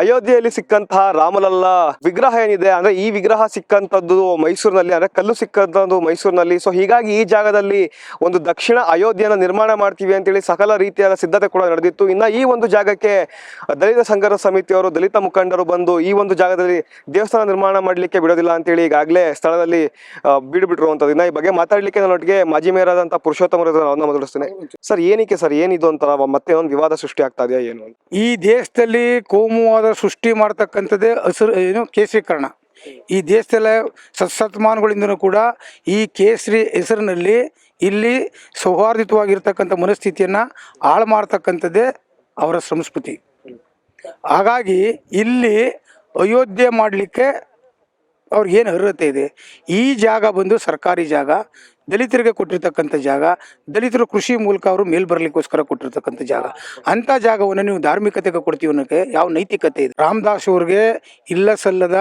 ಅಯೋಧ್ಯೆಯಲ್ಲಿ ಸಿಕ್ಕಂತಹ ರಾಮಲಲ್ಲ ವಿಗ್ರಹ ಏನಿದೆ, ಅಂದ್ರೆ ಈ ವಿಗ್ರಹ ಸಿಕ್ಕಂತದ್ದು ಮೈಸೂರಿನಲ್ಲಿ, ಅಂದ್ರೆ ಕಲ್ಲು ಸಿಕ್ಕಂತದ್ದು ಮೈಸೂರಿನಲ್ಲಿ. ಸೊ ಹೀಗಾಗಿ ಈ ಜಾಗದಲ್ಲಿ ಒಂದು ದಕ್ಷಿಣ ಅಯೋಧ್ಯೆಯನ್ನು ನಿರ್ಮಾಣ ಮಾಡ್ತೀವಿ ಅಂತೇಳಿ ಸಕಲ ರೀತಿಯಾದ ಸಿದ್ಧತೆ ಕೂಡ ನಡೆದಿತ್ತು. ಇನ್ನ ಈ ಒಂದು ಜಾಗಕ್ಕೆ ದಲಿತ ಸಂಘರ್ಷ ಸಮಿತಿಯವರು, ದಲಿತ ಮುಖಂಡರು ಬಂದು ಈ ಒಂದು ಜಾಗದಲ್ಲಿ ದೇವಸ್ಥಾನ ನಿರ್ಮಾಣ ಮಾಡಲಿಕ್ಕೆ ಬಿಡೋದಿಲ್ಲ ಅಂತೇಳಿ ಈಗಾಗಲೇ ಸ್ಥಳದಲ್ಲಿ ಬಿಡ್ಬಿಟ್ಟಿರುವಂತದ್ದು ಇನ್ನ ಈ ಬಗ್ಗೆ ಮಾತಾಡ್ಲಿಕ್ಕೆ ನನ್ನೊಟ್ಟಿಗೆ ಮಾಜಿ ಮೇಯರ್ ಆದಂತ ಪುರುಷೋತ್ತಮ ಅವರನ್ನ ಮೊದಲಿಸ್ತೇನೆ ಸರ್, ಏನಕ್ಕೆ ಸರ್, ಏನಿದು ಅಂತ, ಮತ್ತೆ ಒಂದು ವಿವಾದ ಸೃಷ್ಟಿ ಆಗ್ತಾ ಇದೆಯಾ, ಏನು ಈ ದೇಶದಲ್ಲಿ ಕೋಮುವಾದ ಸೃಷ್ಟಿ ಮಾಡ್ತಕ್ಕಂಥದ್ದೇ ಹಸಿರು, ಏನು ಕೇಸರೀಕರಣ. ಈ ದೇಶದಲ್ಲ ಸತ್ಸತ್ಮಾನಗಳಿಂದನೂ ಕೂಡ ಈ ಕೇಸರಿ ಹೆಸರಿನಲ್ಲಿ ಇಲ್ಲಿ ಸೌಹಾರ್ದಿತವಾಗಿರ್ತಕ್ಕಂಥ ಮನಸ್ಥಿತಿಯನ್ನು ಹಾಳು ಮಾಡ್ತಕ್ಕಂಥದ್ದೇ ಅವರ ಸಂಸ್ಕೃತಿ. ಹಾಗಾಗಿ ಇಲ್ಲಿ ಅಯೋಧ್ಯೆ ಮಾಡಲಿಕ್ಕೆ ಅವ್ರಿಗೆ ಏನು ಅರ್ಹತೆ ಇದೆ? ಈ ಜಾಗ ಬಂದು ಸರ್ಕಾರಿ ಜಾಗ ದಲಿತರಿಗೆ ಕೊಟ್ಟಿರ್ತಕ್ಕಂಥ ಜಾಗ, ದಲಿತರು ಕೃಷಿ ಮೂಲಕ ಅವರು ಮೇಲ್ ಬರಲಿಕ್ಕೋಸ್ಕರ ಕೊಟ್ಟಿರ್ತಕ್ಕಂಥ ಜಾಗ. ಅಂಥ ಜಾಗವನ್ನು ನೀವು ಧಾರ್ಮಿಕತೆಗೆ ಕೊಡ್ತೀವಿ ಅನ್ನೋಕೆ ಯಾವ ನೈತಿಕತೆ ಇದೆ ರಾಮದಾಸ್ ಅವ್ರಿಗೆ ಇಲ್ಲ ಸಲ್ಲದ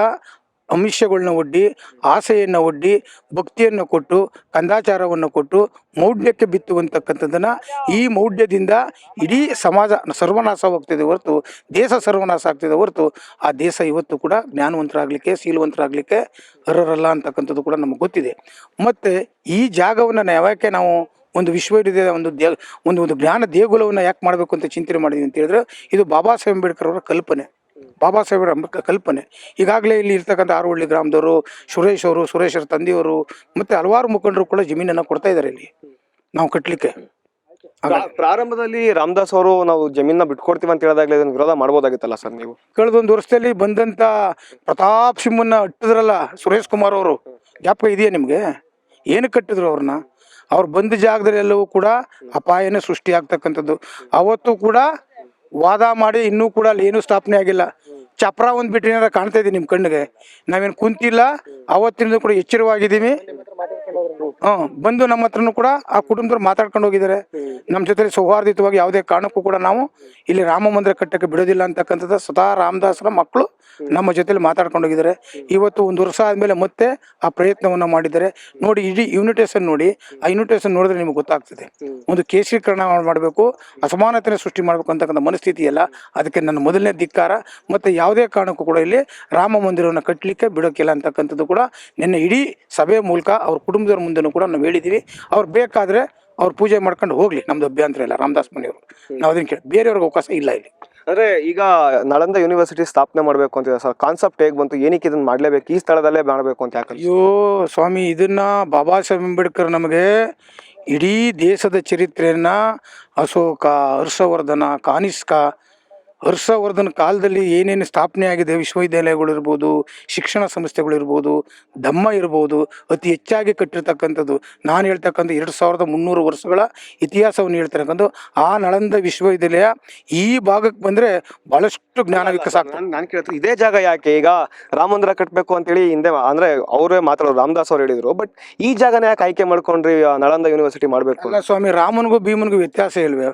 ಅಂಶಗಳನ್ನ ಒಡ್ಡಿ, ಆಸೆಯನ್ನು ಒಡ್ಡಿ, ಭಕ್ತಿಯನ್ನು ಕೊಟ್ಟು, ಕಂದಾಚಾರವನ್ನು ಕೊಟ್ಟು, ಮೌಢ್ಯಕ್ಕೆ ಬಿತ್ತುವಂತಕ್ಕಂಥದ್ದನ್ನು ಈ ಮೌಢ್ಯದಿಂದ ಇಡೀ ಸಮಾಜ ಸರ್ವನಾಶವಾಗ್ತಿದೆ ಹೊರತು, ದೇಶ ಸರ್ವನಾಶ ಆಗ್ತಿದೆ ಹೊರತು, ಆ ದೇಶ ಇವತ್ತು ಕೂಡ ಜ್ಞಾನವಂತರಾಗಲಿಕ್ಕೆ, ಶೀಲವಂತರಾಗಲಿಕ್ಕೆ ಅರ್ಹರಲ್ಲ ಅಂತಕ್ಕಂಥದ್ದು ಕೂಡ ನಮಗೆ ಗೊತ್ತಿದೆ. ಮತ್ತು ಈ ಜಾಗವನ್ನು ಯಾಕೆ ನಾವು ಒಂದು ವಿಶ್ವವಿದ್ಯಾಲಯ ಒಂದು ದೇ, ಒಂದು ಒಂದು ಜ್ಞಾನ ದೇಗುಲವನ್ನು ಯಾಕೆ ಮಾಡಬೇಕು ಅಂತ ಚಿಂತನೆ ಮಾಡಿದ್ವಿ ಅಂತ ಹೇಳಿದ್ರೆ, ಇದು ಬಾಬಾ ಸಾಹೇಬ್ ಅಂಬೇಡ್ಕರ್ ಅವರ ಕಲ್ಪನೆ. ಬಾಬಾ ಸಾಹೇಬರ ಅಂಬೇಡ್ಕರ್ ಕಲ್ಪನೆ. ಈಗಾಗಲೇ ಇಲ್ಲಿ ಇರ್ತಕ್ಕಂಥ ಆರುವಳ್ಳಿ ಗ್ರಾಮದವರು ಸುರೇಶ್ ಅವರು ಸುರೇಶರ ತಂದೆಯವರು ಮತ್ತು ಹಲವಾರು ಮುಖಂಡರು ಕೂಡ ಜಮೀನನ್ನು ಕೊಡ್ತಾ ಇದ್ದಾರೆ ಇಲ್ಲಿ. ನಾವು ಕಟ್ಟಲಿಕ್ಕೆ ಪ್ರಾ- ಪ್ರಾರಂಭದಲ್ಲಿ ರಾಮದಾಸ್ ಅವರು ನಾವು ಜಮೀನ ಬಿಟ್ಕೊಡ್ತೀವಿ ಅಂತ ಹೇಳಿದಾಗಲೇ ಇದನ್ನು ವಿರೋಧ ಮಾಡ್ಬೋದಾಗಿತ್ತಲ್ಲ ಸರ್ ನೀವು? ಕಳೆದೊಂದು ವರ್ಷದಲ್ಲಿ ಬಂದಂಥ ಪ್ರತಾಪ್ ಸಿಂಹನ್ನ ಇಟ್ಟಿದ್ರಲ್ಲ ಸುರೇಶ್ ಕುಮಾರ್ ಅವರು. ಜ್ಞಾಪಕ ಇದೆಯಾ ನಿಮಗೆ? ಏನು ಕಟ್ಟಿದ್ರು ಅವ್ರನ್ನ? ಅವ್ರು ಬಂದ ಜಾಗದಲ್ಲಿ ಎಲ್ಲವೂ ಕೂಡ ಅಪಾಯನೇ ಸೃಷ್ಟಿ ಆಗ್ತಕ್ಕಂಥದ್ದು. ಅವತ್ತು ಕೂಡ ವಾದ ಮಾಡಿ ಇನ್ನೂ ಕೂಡ ಅಲ್ಲಿ ಏನೂ ಸ್ಥಾಪನೆ ಆಗಿಲ್ಲ. ಚಪ್ರ ಒಂದು ಬಿಟ್ಟು ಏನಾರ ಕಾಣ್ತಾ ಇದೆ ನಿಮ್ಮ ಕಣ್ಣಿಗೆ? ನಾವೇನು ಕುಂತಿಲ್ಲ ಅವತ್ತಿನಿಂದ ಕೂಡ ಎಚ್ಚರವಾಗಿದ್ದೀವಿ. ಹ್ಮ್ ಬಂದು ನಮ್ಮ ಹತ್ರನೂ ಕೂಡ ಆ ಕುಟುಂಬದವ್ರು ಮಾತಾಡ್ಕೊಂಡು ಹೋಗಿದ್ದಾರೆ. ನಮ್ಮ ಜೊತೆ ಸೌಹಾರ್ದಿತವಾಗಿ ಯಾವುದೇ ಕಾರಣಕ್ಕೂ ಕೂಡ ನಾವು ಇಲ್ಲಿ ರಾಮ ಮಂದಿರ ಕಟ್ಟಕ್ಕೆ ಬಿಡೋದಿಲ್ಲ ಅಂತಕ್ಕಂಥದ್ದು ಸ್ವತಃ ರಾಮದಾಸರ ಮಕ್ಕಳು ನಮ್ಮ ಜೊತೆಲಿ ಮಾತಾಡ್ಕೊಂಡು ಹೋಗಿದ್ದಾರೆ. ಇವತ್ತು ಒಂದು ವರ್ಷ ಆದಮೇಲೆ ಮತ್ತೆ ಆ ಪ್ರಯತ್ನವನ್ನು ಮಾಡಿದ್ದಾರೆ. ನೋಡಿ, ಇಡೀ ಯೂನಿಟೇಷನ್ ನೋಡಿ, ಆ ಯೂನಿಟೇಷನ್ ನೋಡಿದ್ರೆ ನಿಮ್ಗೆ ಗೊತ್ತಾಗ್ತದೆ. ಒಂದು ಕೇಸರೀಕರಣ ಮಾಡಬೇಕು ಅಸಮಾನತೆ ಸೃಷ್ಟಿ ಮಾಡಬೇಕು ಅಂತಕ್ಕಂಥ ಮನಸ್ಥಿತಿ ಎಲ್ಲ ಅದಕ್ಕೆ ನನ್ನ ಮೊದಲನೇ ಧಿಕ್ಕಾರ. ಮತ್ತು ಯಾವುದೇ ಕಾರಣಕ್ಕೂ ಕೂಡ ಇಲ್ಲಿ ರಾಮ ಮಂದಿರವನ್ನು ಕಟ್ಟಲಿಕ್ಕೆ ಬಿಡೋಕ್ಕಿಲ್ಲ ಅಂತಕ್ಕಂಥದ್ದು ಕೂಡ ನಿನ್ನೆ ಇಡೀ ಸಭೆ ಮೂಲಕ ಅವ್ರ ಕುಟುಂಬದವ್ರ ಮುಂದೆ ಕೂಡ ನಾವು ಹೇಳಿದ್ದೀವಿ ಅವ್ರು ಬೇಕಾದರೆ ಅವ್ರು ಪೂಜೆ ಮಾಡ್ಕೊಂಡು ಹೋಗ್ಲಿ ನಮ್ದು ಅಭ್ಯಂತರ ಇಲ್ಲ ರಾಮದಾಸ್ ಮನೆಯವರು. ನಾವು ಅದನ್ನ ಕೇಳಿ ಬೇರೆಯವ್ರಿಗೆ ಅವಕಾಶ ಇಲ್ಲ ಇಲ್ಲಿ. ಅಂದ್ರೆ ಈಗ ನಳಂದ ಯೂನಿವರ್ಸಿಟಿ ಸ್ಥಾಪನೆ ಮಾಡ್ಬೇಕು ಅಂತ ಸರ್ ಕಾನ್ಸೆಪ್ಟ್ ಹೇಗೆ ಬಂತು? ಏನಕ್ಕೆ ಇದನ್ನ ಮಾಡ್ಲೇಬೇಕು? ಈ ಸ್ಥಳದಲ್ಲೇ ಮಾಡಬೇಕು ಅಂತ ಯಾಕೆ ಅಯ್ಯೋ ಸ್ವಾಮಿ ಇದನ್ನ ಬಾಬಾ ಸಾಹೇಬ್ ಅಂಬೇಡ್ಕರ್ ನಮಗೆ ಇಡೀ ದೇಶದ ಚರಿತ್ರೆಯನ್ನ ಅಶೋಕ ಹರ್ಷವರ್ಧನ ಕಾನಿಷ್ಕ ಹರ್ಷವರ್ಧನ ಕಾಲದಲ್ಲಿ ಏನೇನು ಸ್ಥಾಪನೆ ಆಗಿದೆ ವಿಶ್ವವಿದ್ಯಾಲಯಗಳಿರ್ಬೋದು ಶಿಕ್ಷಣ ಸಂಸ್ಥೆಗಳಿರ್ಬೋದು ಧಮ್ಮ ಇರ್ಬೋದು ಅತಿ ಹೆಚ್ಚಾಗಿ ಕಟ್ಟಿರ್ತಕ್ಕಂಥದ್ದು. ನಾನು ಹೇಳ್ತಕ್ಕಂಥ ಎರಡು ಸಾವಿರದ ಮುನ್ನೂರು ವರ್ಷಗಳ ಇತಿಹಾಸವನ್ನು ಹೇಳ್ತಿರಕ್ಕಂಥ ಆ ನಳಂದ ವಿಶ್ವವಿದ್ಯಾಲಯ ಈ ಭಾಗಕ್ಕೆ ಬಂದರೆ ಭಾಳಷ್ಟು ಜ್ಞಾನ ವಿಕಾಸ ಆಗ್ತದೆ. ನಾನು ಕೇಳ್ತೀನಿ. ಇದೇ ಜಾಗ ಯಾಕೆ? ಈಗ ರಾಮ ಮಂದಿರ ಕಟ್ಟಬೇಕು ಅಂತೇಳಿ ಹಿಂದೆ ಅಂದರೆ ಅವರೇ ಮಾತಾಡೋರು ರಾಮದಾಸ್ ಅವ್ರು ಹೇಳಿದರು. ಬಟ್ ಈ ಜಾಗನ ಯಾಕೆ ಆಯ್ಕೆ ಮಾಡ್ಕೊಂಡ್ರಿ ಆ, ನಳಂದ ಯೂನಿವರ್ಸಿಟಿ ಮಾಡಬೇಕು ಸ್ವಾಮಿ ರಾಮನಿಗೂ ಭೀಮನಿಗೂ ವ್ಯತ್ಯಾಸ ಇಲ್ವೇ?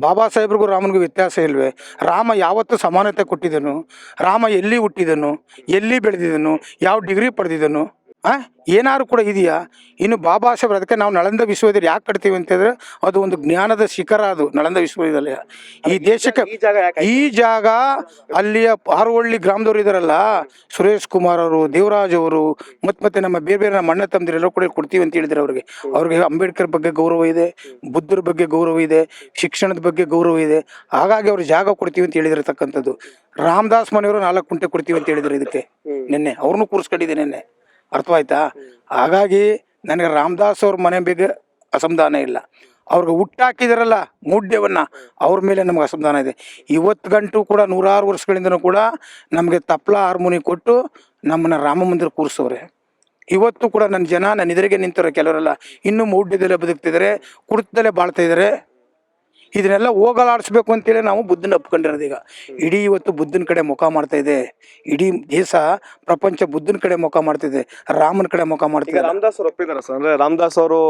ಬಾಬಾ ಸಾಹೇಬ್ರಿಗೂ ರಾಮನಿಗೂ ವ್ಯತ್ಯಾಸ ಇಲ್ವೇ? ರಾಮ ಯಾವತ್ತು ಸಮಾನತೆ ಕೊಟ್ಟಿದ್ದನು ರಾಮ ಎಲ್ಲಿ ಹುಟ್ಟಿದನು ಎಲ್ಲಿ ಬೆಳೆದಿದನು ಯಾವ ಡಿಗ್ರಿ ಪಡೆದಿದ್ದನು ಆ ಏನಾದ್ರು ಕೂಡ ಇದೆಯಾ? ಇನ್ನು ಬಾಬಾ ಸಾಹೇಬ್ರು ಅದಕ್ಕೆ ನಾವು ನಳಂದ ವಿಶ್ವವಿದ್ಯಾಲಯ ಯಾಕೆ ಕಟ್ತೀವಿ ಅಂತ ಹೇಳಿದ್ರೆ ಅದು ಒಂದು ಜ್ಞಾನದ ಶಿಖರ ಅದು ನಳಂದ ವಿಶ್ವವಿದ್ಯಾಲಯ. ಈ ದೇಶಕ್ಕೆ ಈ ಜಾಗ ಅಲ್ಲಿಯ ಪಾರ್ವಳ್ಳಿ ಗ್ರಾಮದವ್ರು ಇದಾರಲ್ಲ ಸುರೇಶ್ ಕುಮಾರ್ ಅವರು ದೇವರಾಜ್ ಅವರು ಮತ್ತೆ ಮತ್ತೆ ನಮ್ಮ ಬೇರೆ ಬೇರೆ ನಮ್ಮ ಅಣ್ಣ ತಮ್ಮದಿರೆಲ್ಲ ಕೂಡ ಕೊಡ್ತೀವಿ ಅಂತ ಹೇಳಿದ್ರೆ ಅವ್ರಿಗೆ. ಅವ್ರಿಗೆ ಅಂಬೇಡ್ಕರ್ ಬಗ್ಗೆ ಗೌರವ ಇದೆ ಬುದ್ಧರ ಬಗ್ಗೆ ಗೌರವ ಇದೆ ಶಿಕ್ಷಣದ ಬಗ್ಗೆ ಗೌರವ ಇದೆ. ಹಾಗಾಗಿ ಅವ್ರು ಜಾಗ ಕೊಡ್ತೀವಿ ಅಂತ ಹೇಳಿದಿರತಕ್ಕಂಥದ್ದು. ರಾಮದಾಸ್ ಮನೆಯವರು ನಾಲ್ಕು ಕುಂಟೆ ಕೊಡ್ತೀವಿ ಅಂತ ಹೇಳಿದ್ರು ಇದಕ್ಕೆ ನಿನ್ನೆ. ಅವ್ರನ್ನೂ ಕೂರಿಸ್ಕೊಂಡಿದ್ದೆ ನಿನ್ನೆ. ಅರ್ಥವಾಯ್ತಾ? ಹಾಗಾಗಿ ನನಗೆ ರಾಮದಾಸ್ ಅವ್ರ ಮನೆ ಬಗ್ಗೆ ಅಸಮಾಧಾನ ಇಲ್ಲ. ಅವ್ರಿಗೆ ಹುಟ್ಟಾಕಿದಾರಲ್ಲ ಮೂಢ್ಯವನ್ನು ಅವ್ರ ಮೇಲೆ ನಮ್ಗೆ ಅಸಮಾಧಾನ ಇದೆ. ಇವತ್ತು ಗಂಟು ಕೂಡ ನೂರಾರು ವರ್ಷಗಳಿಂದನೂ ಕೂಡ ನಮಗೆ ತಪ್ಲ ಹಾರ್ಮೋನಿ ಕೊಟ್ಟು ನಮ್ಮನ್ನು ರಾಮ ಮಂದಿರ ಕೂರಿಸೋರೆ ಇವತ್ತು ಕೂಡ ನನ್ನ ಜನ ನನ್ನ ಎದುರಿಗೆ ನಿಂತಿರೋ ಕೆಲವರೆಲ್ಲ. ಇನ್ನೂ ಮೌಢ್ಯದಲ್ಲೇ ಬದುಕ್ತಿದ್ದಾರೆ ಕುಡಿತದಲ್ಲೇ ಬಾಳ್ತಾ ಇದ್ದಾರೆ ಇದನ್ನೆಲ್ಲ ಹೋಗಲಾಡಿಸ್ಬೇಕು ಅಂತೇಳಿ ನಾವು ಬುದ್ಧನ ಒಪ್ಕೊಂಡಿರೋದು ಈಗ. ಇಡೀ ಇವತ್ತು ಬುದ್ಧನ ಕಡೆ ಮುಖ ಮಾಡ್ತಾ ಇದೆ. ಇಡೀ ದೇಶ ಪ್ರಪಂಚ ಬುದ್ಧನ ಕಡೆ ಮುಖ ಮಾಡ್ತಿದೆ ರಾಮನ ಕಡೆ ಮುಖ ಮಾಡ್ತಿದೆ ರಾಮದಾಸ್ ಅವರು ಒಪ್ಪಿದಾರ ಸರ್? ಅಂದ್ರೆ ರಾಮದಾಸ್ ಅವರು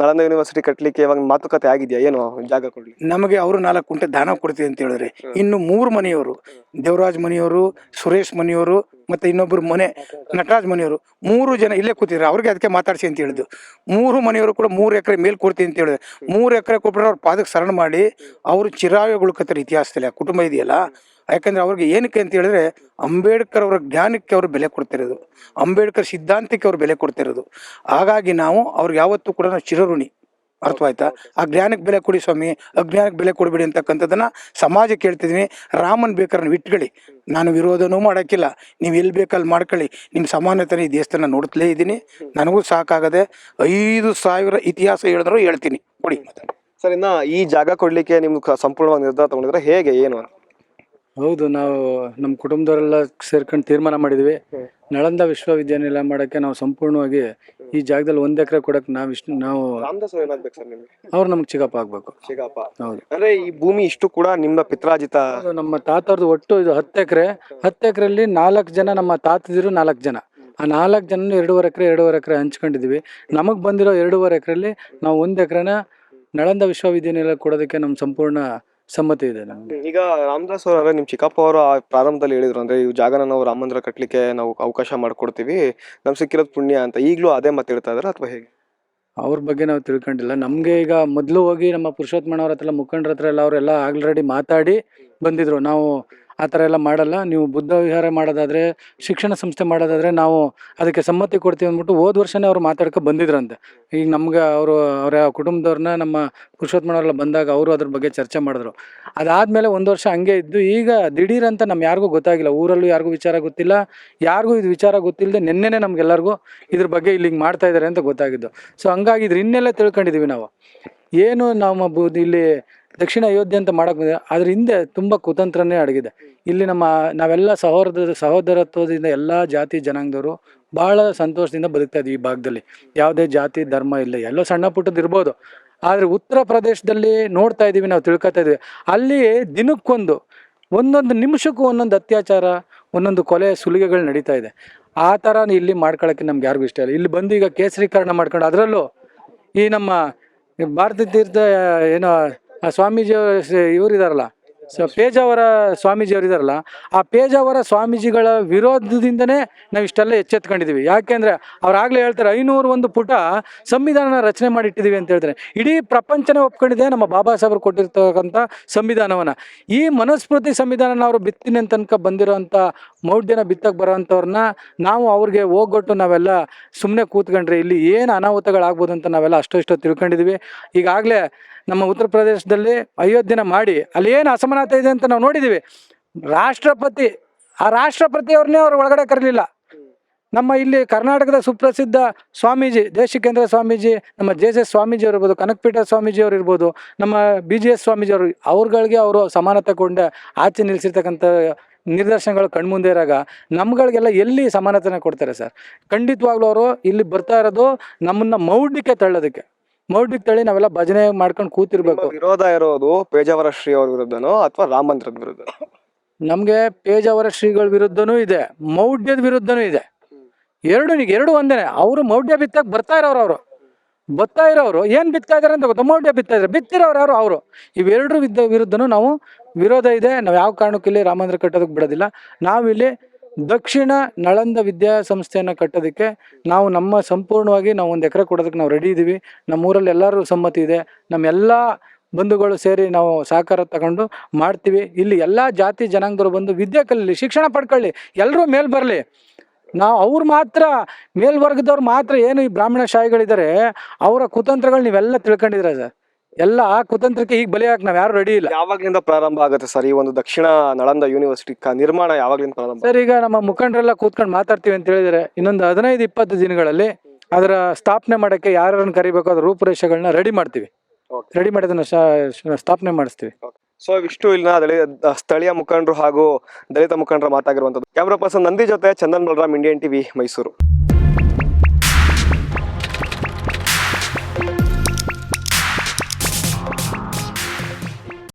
ನಳಂದ ಯೂನಿವರ್ಸಿಟಿ ಕಟ್ಟಲಿಕ್ಕೆ ಇವಾಗ ಮಾತುಕತೆ ಆಗಿದೆಯಾ? ಏನು ಜಾಗ ಕೊಡ್ಲಿ ನಮಗೆ ಅವರು ನಾಲ್ಕು ಕುಂಟೆ ದಾನ ಕೊಡ್ತೀವಿ ಅಂತ ಹೇಳಿದ್ರೆ. ಇನ್ನು ಮೂರು ಮನೆಯವರು ದೇವರಾಜ್ ಮನೆಯವರು ಸುರೇಶ್ ಮನೆಯವರು ಮತ್ತೆ ಇನ್ನೊಬ್ಬರು ಮನೆ ನಟರಾಜ್ ಮನೆಯವರು ಮೂರು ಜನ ಇಲ್ಲೇ ಕೂತಿದ್ರು. ಅವ್ರಿಗೆ ಅದಕ್ಕೆ ಮಾತಾಡಿಸಿ ಅಂತ ಹೇಳಿದ್ದು. ಮೂರು ಮನೆಯವರು ಕೂಡ ಮೂರು ಎಕರೆ ಮೇಲೆ ಕೊಡ್ತೀನಿ ಅಂತ ಹೇಳಿದ್ರು. ಮೂರು ಎಕರೆ ಕೊಟ್ಬಿಟ್ರೆ ಅವ್ರ ಪಾದಕ್ಕೆ ಶರಣ ಮಾಡಿ ಅವರು ಕತ್ತಾರೆ ಇತಿಹಾಸದಲ್ಲಿ. ಆ ಕುಟುಂಬ ಇದೆಯಲ್ಲ? ಯಾಕಂದ್ರೆ ಅವ್ರಿಗೆ ಏನಕ್ಕೆ ಅಂತ ಹೇಳಿದ್ರೆ ಅಂಬೇಡ್ಕರ್ ಅವರ ಜ್ಞಾನಕ್ಕೆ ಅವ್ರು ಬೆಲೆ ಕೊಡ್ತಿರೋದು. ಅಂಬೇಡ್ಕರ್ ಸಿದ್ಧಾಂತಕ್ಕೆ ಅವ್ರು ಬೆಲೆ ಕೊಡ್ತಿರೋದು. ಹಾಗಾಗಿ ನಾವು ಅವ್ರಿಗೆ ಯಾವತ್ತೂ ಕೂಡ ನಾವು ಚಿರಋಣಿ. ಅರ್ಥವಾಯ್ತಾ ಆ ಜ್ಞಾನಕ್ಕೆ ಬೆಲೆ ಕೊಡಿ ಸ್ವಾಮಿ ಅಜ್ಞಾನಕ್ಕೆ ಬೆಲೆ ಕೊಡಬೇಡಿ ಅಂತಕ್ಕಂಥದ್ದನ್ನ ಸಮಾಜಕ್ಕೆ ಹೇಳ್ತಿದ್ದೀನಿ ರಾಮನ್ ಬೇಕಾದ್ರೆ ಇಟ್ಕೊಳ್ಳಿ. ನಾನು ವಿರೋಧನೂ ಮಾಡೋಕ್ಕಿಲ್ಲ. ನೀವು ಎಲ್ಲಿ ಬೇಕಲ್ಲಿ ಮಾಡ್ಕೊಳ್ಳಿ. ನಿಮ್ಮ ಸಮಾನತೆನ ಈ ದೇಶದನ್ನ ನೋಡ್ತಲೇ ಇದ್ದೀನಿ. ನನಗೂ ಸಾಕಾಗದೆ ಐದು ಸಾವಿರ ಇತಿಹಾಸ ಹೇಳಿದ್ರು ಹೇಳ್ತೀನಿ. ಕೊಡಿ ಸರ್ ಇನ್ನ ಈ ಜಾಗ ಕೊಡ್ಲಿಕ್ಕೆ ನಿಮ್ಗೆ ಸಂಪೂರ್ಣವಾಗಿ ನಿರ್ಧಾರ ತಗೊಂಡಿದ್ರೆ ಹೇಗೆ ಏನು ಹೌದು ನಾವು ನಮ್ಮ ಕುಟುಂಬದವರೆಲ್ಲ ಸೇರ್ಕೊಂಡು ತೀರ್ಮಾನ ಮಾಡಿದ್ವಿ. ನಳಂದ ವಿಶ್ವವಿದ್ಯಾನಿಲಯ ಮಾಡಕ್ಕೆ ನಾವು ಸಂಪೂರ್ಣವಾಗಿ ಈ ಜಾಗದಲ್ಲಿ ಒಂದ್ ಎಕರೆ ಕೊಡಕ್ ನಾವು ಇಷ್ಟು ನಾವು ರಾಮದಾಸ್ ಏನಾಗ್ಬೇಕು ಸರ್ ನಿಮ್ಗೆ? ಅವ್ರು ನಮ್ಗೆ ಚಿಕ್ಕಪ್ಪ ಆಗ್ಬೇಕು. ಹೌದು. ಅಂದ್ರೆ ಈ ಭೂಮಿ ಇಷ್ಟು ಕೂಡ ನಿಮ್ಮ ಪಿತ್ರಾಜಿತ ಅದು ನಮ್ಮ ತಾತವ್ರದ್ದು ಒಟ್ಟು ಇದು ಹತ್ತು ಎಕರೆ. ಹತ್ತು ಎಕರೆಯಲ್ಲಿ ನಾಲ್ಕು ಜನ ನಮ್ಮ ತಾತದಿರು ನಾಲ್ಕು ಜನ. ಆ ನಾಲ್ಕು ಜನ ಎರಡೂವರೆ ಎಕರೆ ಎರಡೂವರೆ ಎಕರೆ ಹಂಚ್ಕೊಂಡಿದ್ವಿ. ನಮಗೆ ಬಂದಿರೋ ಎರಡೂವರೆ ಎಕರೆಯಲ್ಲಿ ನಾವು ಒಂದು ಎಕರೆನ ನಳಂದ ವಿಶ್ವವಿದ್ಯಾನಿಲಯ ಕೊಡೋದಕ್ಕೆ ನಮ್ಮ ಸಂಪೂರ್ಣ ಸಮ್ಮತಿ ಇದೆ ನಮಗೆ. ಈಗ ರಾಮದಾಸ್ ಅವ್ರ ಅಂದ್ರೆ ನಿಮ್ ಚಿಕ್ಕಪ್ಪ ಅವರು ಆ ಪ್ರಾರಂಭದಲ್ಲಿ ಹೇಳಿದ್ರು ಅಂದ್ರೆ ಈ ಜಾಗನ ನಾವು ರಾಮ ಮಂದಿರ ಕಟ್ಲಿಕ್ಕೆ ನಾವು ಅವಕಾಶ ಮಾಡ್ಕೊಡ್ತೀವಿ ನಮ್ ಸಿಕ್ಕಿರೋದು ಪುಣ್ಯ ಅಂತ. ಈಗಲೂ ಅದೇ ಮಾತು ಹೇಳ್ತಾ ಇದಾರೆ ಅಥವಾ ಹೇಗೆ? ಅವ್ರ ಬಗ್ಗೆ ನಾವು ತಿಳ್ಕೊಂಡಿಲ್ಲ. ನಮಗೆ ಈಗ ಮೊದಲು ಹೋಗಿ ನಮ್ಮ ಪುರುಷೋತ್ತಮಣ್ಣವ್ರ ಹತ್ರ ಎಲ್ಲ ಮುಖಂಡ್ರ ಹತ್ರ ಎಲ್ಲ ಅವರೆಲ್ಲ ಆಲ್ರೆಡಿ ಮಾತಾಡಿ ಬಂದಿದ್ರು. ನಾವು ಆ ಥರ ಎಲ್ಲ ಮಾಡಲ್ಲ. ನೀವು ಬುದ್ಧ ವಿಹಾರ ಮಾಡೋದಾದರೆ, ಶಿಕ್ಷಣ ಸಂಸ್ಥೆ ಮಾಡೋದಾದರೆ ನಾವು ಅದಕ್ಕೆ ಸಮ್ಮತಿ ಕೊಡ್ತೀವಿ ಅಂದ್ಬಿಟ್ಟು ಹೋದ ವರ್ಷನೇ ಅವ್ರು ಮಾತಾಡ್ಕೊ ಬಂದಿದ್ರಂತೆ. ಈಗ ನಮ್ಗೆ ಅವರು, ಅವರ ಕುಟುಂಬದವ್ರನ್ನ ನಮ್ಮ ಪುರುಷೋತ್ತಮಣ್ಣವರೆಲ್ಲ ಬಂದಾಗ ಅವರು ಅದ್ರ ಬಗ್ಗೆ ಚರ್ಚೆ ಮಾಡಿದ್ರು. ಅದಾದಮೇಲೆ ಒಂದು ವರ್ಷ ಹಂಗೆ ಇದ್ದು ಈಗ ದಿಢೀರ್ ಅಂತ ನಮ್ಮ ಯಾರಿಗೂ ಗೊತ್ತಾಗಿಲ್ಲ. ಊರಲ್ಲೂ ಯಾರಿಗೂ ವಿಚಾರ ಗೊತ್ತಿಲ್ಲ. ಯಾರಿಗೂ ಇದು ವಿಚಾರ ಗೊತ್ತಿಲ್ಲದೆ ನಿನ್ನೆನೆ ನಮ್ಗೆಲ್ಲರಿಗೂ ಇದ್ರ ಬಗ್ಗೆ ಇಲ್ಲಿ ಹಿಂಗೆ ಮಾಡ್ತಾ ಇದ್ದಾರೆ ಅಂತ ಗೊತ್ತಾಗಿದ್ದು. ಸೊ ಹಂಗಾಗಿ ಇದ್ರ ಇನ್ನೆಲ್ಲ ತಿಳ್ಕೊಂಡಿದ್ದೀವಿ ನಾವು. ಏನು ನಮ್ಮ ಬು- ಇಲ್ಲಿ ದಕ್ಷಿಣ ಅಯೋಧ್ಯೆ ಅಂತ ಮಾಡಕ್ ಬಂದಿದೆ. ಅದ್ರ ಹಿಂದೆ ತುಂಬ ಕುತಂತ್ರನೇ ಅಡಗಿದೆ. ಇಲ್ಲಿ ನಮ್ಮ ನಾವೆಲ್ಲ ಸಹೋದರ, ಸಹೋದರತ್ವದಿಂದ ಎಲ್ಲ ಜಾತಿ ಜನಾಂಗದವರು ಬಹಳ ಸಂತೋಷದಿಂದ ಬದುಕ್ತಾ ಇದ್ವಿ ಈ ಭಾಗದಲ್ಲಿ. ಯಾವುದೇ ಜಾತಿ, ಧರ್ಮ ಇಲ್ಲ. ಎಲ್ಲೋ ಸಣ್ಣ ಪುಟ್ಟದ್ದು ಇರ್ಬೋದು. ಆದರೆ ಉತ್ತರ ಪ್ರದೇಶದಲ್ಲಿ ನೋಡ್ತಾ ಇದ್ದೀವಿ ನಾವು ತಿಳ್ಕೊತಾ ಇದ್ದೀವಿ ಅಲ್ಲಿ ದಿನಕ್ಕೊಂದು, ಒಂದೊಂದು ನಿಮಿಷಕ್ಕೂ ಒಂದೊಂದು ಅತ್ಯಾಚಾರ, ಒಂದೊಂದು ಕೊಲೆ, ಸುಲಿಗೆಗಳು ನಡೀತಾ ಇದೆ. ಆ ಥರ ಇಲ್ಲಿ ಮಾಡ್ಕೊಳಕ್ಕೆ ನಮ್ಗೆ ಯಾರಿಗೂ ಇಷ್ಟ ಇಲ್ಲ. ಇಲ್ಲಿ ಬಂದು ಈಗ ಕೇಸರೀಕರಣ ಮಾಡ್ಕೊಂಡು, ಅದರಲ್ಲೂ ಈ ನಮ್ಮ ಭಾರತ ತೀರ್ಥ, ಏನೋ ಆ ಸ್ವಾಮೀಜಿ ಇವ್ರು ಇದಾರಲ್ಲ ಸೊ, ಪೇಜಾವರ ಸ್ವಾಮೀಜಿ ಅವ್ರು ಇದಾರಲ್ಲ ಆ ಪೇಜಾವರ ಸ್ವಾಮೀಜಿಗಳ ವಿರೋಧದಿಂದನೇ ನಾವು ಇಷ್ಟೆಲ್ಲ ಎಚ್ಚೆತ್ಕೊಂಡಿದ್ದೀವಿ ಯಾಕೆಂದ್ರೆ ಅವ್ರು ಆಗ್ಲೇ ಹೇಳ್ತಾರೆ, ಐನೂರು ಒಂದು ಪುಟ ಸಂವಿಧಾನ ರಚನೆ ಮಾಡಿಟ್ಟಿದ್ದೀವಿ ಅಂತ ಹೇಳ್ತಾರೆ. ಇಡೀ ಪ್ರಪಂಚನೇ ಒಪ್ಕೊಂಡಿದೆ ನಮ್ಮ ಬಾಬಾ ಸಾಹೇಬರು ಕೊಟ್ಟಿರ್ತಕ್ಕಂಥ ಸಂವಿಧಾನವನ್ನು. ಈ ಮನಸ್ಮೃತಿ ಸಂವಿಧಾನನ ಅವರು ಬಿತ್ತಿನ ತನಕ ಬಂದಿರೋವಂಥ ಮೌಢ್ಯನ ಬಿತ್ತಕ್ಕೆ ಬರೋವಂಥವ್ರನ್ನ ನಾವು ಅವ್ರಿಗೆ ಹೋಗೊಟ್ಟು ನಾವೆಲ್ಲ ಸುಮ್ಮನೆ ಕೂತ್ಕೊಂಡ್ರೆ ಇಲ್ಲಿ ಏನು ಅನಾಹುತಗಳಾಗ್ಬೋದು ಅಂತ ನಾವೆಲ್ಲ ಅಷ್ಟೋ ಇಷ್ಟೋ ತಿಳ್ಕೊಂಡಿದ್ದೀವಿ ಈಗಾಗಲೇ ನಮ್ಮ ಉತ್ತರ ಪ್ರದೇಶದಲ್ಲಿ ಅಯೋಧ್ಯೆನ ಮಾಡಿ, ಅಲ್ಲಿ ಏನು ಅಸಮಾನತೆ ಇದೆ ಅಂತ ನಾವು ನೋಡಿದ್ದೀವಿ ರಾಷ್ಟ್ರಪತಿ, ಆ ರಾಷ್ಟ್ರಪತಿ ಅವ್ರನ್ನೇ ಅವ್ರು ಒಳಗಡೆ ಕರಲಿಲ್ಲ. ನಮ್ಮ ಇಲ್ಲಿ ಕರ್ನಾಟಕದ ಸುಪ್ರಸಿದ್ಧ ಸ್ವಾಮೀಜಿ ದೇಶಿಕೇಂದ್ರ ಸ್ವಾಮೀಜಿ, ನಮ್ಮ ಜೆ ಎಸ್ ಸ್ವಾಮೀಜಿ ಅವ್ರು ಇರ್ಬೋದು, ಕನಕಪೀಠ ಸ್ವಾಮೀಜಿ ಅವ್ರು ಇರ್ಬೋದು, ನಮ್ಮ ಬಿ ಜಿ ಎಸ್ ಸ್ವಾಮೀಜಿ ಅವರು, ಅವ್ರಗಳಿಗೆ ಅವರು ಸಮಾನತೆ ಕೊಂಡ ಆಚೆ ನಿಲ್ಲಿಸಿರ್ತಕ್ಕಂಥ ನಿದರ್ಶನಗಳು ಕಣ್ಮುಂದೆ ಇರಾಗ ನಮ್ಗಳಿಗೆಲ್ಲ ಎಲ್ಲಿ ಸಮಾನತೆನ ಕೊಡ್ತಾರೆ ಸರ್? ಖಂಡಿತವಾಗ್ಲೂ ಅವರು ಇಲ್ಲಿ ಬರ್ತಾ ಇರೋದು ನಮ್ಮನ್ನ ಮೌಢ್ಯಕ್ಕೆ ತಳ್ಳೋದಕ್ಕೆ. ಮೌಢ್ಯಕ್ಕೆ ತಳಿ ನಾವೆಲ್ಲ ಭಜನೆ ಮಾಡ್ಕೊಂಡು ಕೂತಿರ್ಬೇಕು. ವಿರೋಧ ಇರೋದು ಪೇಜಾವರ ಶ್ರೀ ಅವ್ರ ವಿರುದ್ಧನೋ ಅಥವಾ ರಾಮಂತ್ರದ ವಿರುದ್ಧ ನಮಗೆ ಪೇಜಾವರ ಶ್ರೀಗಳ ವಿರುದ್ಧನೂ ಇದೆ ಮೌಢ್ಯದ ವಿರುದ್ಧನೂ ಇದೆ. ಎರಡು ಎರಡು ಒಂದೇನೆ ಅವರು ಮೌಢ್ಯ ಬಿತ್ತಕ್ಕೆ ಬರ್ತಾ ಇರೋರು ಅವರು. ಬರ್ತಾ ಇರೋರು ಏನು ಬಿತ್ತಾ ಇದಾರೆ ಅಂತ ಗೊತ್ತ? ಮೌಢ್ಯ ಬಿತ್ತಾ ಇದ್ದಾರೆ ಬಿತ್ತಿರೋರು ಯಾರು? ಅವರು. ಇವೆರಡರ ವಿದ್ದ ವಿರುದ್ಧನೂ ನಾವು ವಿರೋಧ ಇದೆ ನಾವು ಯಾವ ಕಾರಣಕ್ಕೂ ಇಲ್ಲಿ ರಾಮಂದ್ರ ಕಟ್ಟೋದಕ್ಕೆ ಬಿಡೋದಿಲ್ಲ. ನಾವಿಲ್ಲಿ ದಕ್ಷಿಣ ನಳಂದ ವಿದ್ಯಾಸಂಸ್ಥೆಯನ್ನು ಕಟ್ಟೋದಕ್ಕೆ ನಾವು ನಮ್ಮ ಸಂಪೂರ್ಣವಾಗಿ ನಾವು ಒಂದು ಎಕರೆ ಕೊಡೋದಕ್ಕೆ ನಾವು ರೆಡಿ ಇದ್ದೀವಿ ನಮ್ಮೂರಲ್ಲಿ ಎಲ್ಲರೂ ಸಮ್ಮತಿ ಇದೆ. ನಮ್ಮೆಲ್ಲ ಬಂಧುಗಳು ಸೇರಿ ನಾವು ಸಹಕಾರ ತಗೊಂಡು ಮಾಡ್ತೀವಿ. ಇಲ್ಲಿ ಎಲ್ಲ ಜಾತಿ ಜನಾಂಗದವರು ಬಂದು ವಿದ್ಯೆ ಕಲೀಲಿ, ಶಿಕ್ಷಣ ಪಡ್ಕೊಳ್ಳಿ ಎಲ್ಲರೂ ಮೇಲ್ ಬರಲಿ. ನಾವು ಅವ್ರು ಮಾತ್ರ, ಮೇಲ್ವರ್ಗದವ್ರು ಮಾತ್ರ ಏನು ಈ ಬ್ರಾಹ್ಮಣ ಶಾಹಿಗಳಿದ್ದಾರೆ ಅವರ ಕುತಂತ್ರಗಳು ನೀವೆಲ್ಲ ತಿಳ್ಕೊಂಡಿದ್ರೆ ಸರ್? ಎಲ್ಲ ಆ ಕುತಂತ್ರಕ್ಕೆ ಈಗ ಬಲಿಯಾಗಿ ನಾವು ಯಾರು ರೆಡಿ ಇಲ್ಲ. ಯಾವಾಗ್ಲಿಂದ ಪ್ರಾರಂಭ ಆಗುತ್ತೆ ಸರ್ ಈ ಒಂದು ದಕ್ಷಿಣ ನಳಂದ ಯೂನಿವರ್ಸಿಟಿ ಕ- ನಿರ್ಮಾಣ ಯಾವಾಗ್ಲಿಂದ ಪ್ರಾರಂಭ ಸರ್ ಈಗ ನಮ್ಮ ಮುಖಂಡರೆಲ್ಲ ಕೂತ್ಕೊಂಡು ಮಾತಾಡ್ತೀವಿ ಅಂತ ಹೇಳಿದ್ರೆ ಇನ್ನೊಂದು ಹದಿನೈದು ಇಪ್ಪತ್ತು ದಿನಗಳಲ್ಲಿ ಅದರ ಸ್ಥಾಪನೆ ಮಾಡಕ್ಕೆ ಯಾರನ್ನು ಕರಿಬೇಕು ಅದ್ರ ರೂಪುರೇಷೆಗಳನ್ನ ರೆಡಿ ಮಾಡ್ತೀವಿ. Okay. ರೆಡಿ ಮಾಡಿ ಅದನ್ನ ಶಾ- ಶಾ- ಸ್ಥಾಪನೆ ಮಾಡಿಸ್ತೀವಿ. ಸೊ ಇಷ್ಟು ಇಲ್ಲಿನ ದಳಿ- ಸ್ಥಳೀಯ ಮುಖಂಡರು ಹಾಗೂ ದಲಿತ ಮುಖಂಡರ ಮಾತಾಗಿರುವಂತದ್ದು ಕ್ಯಾಮ್ರಾ ಪರ್ಸನ್ ನಂದಿ ಜೊತೆ ಚಂದನ್ ಬಲರಾಮ್ ಇಂಡಿಯನ್ ಟಿವಿ ಮೈಸೂರು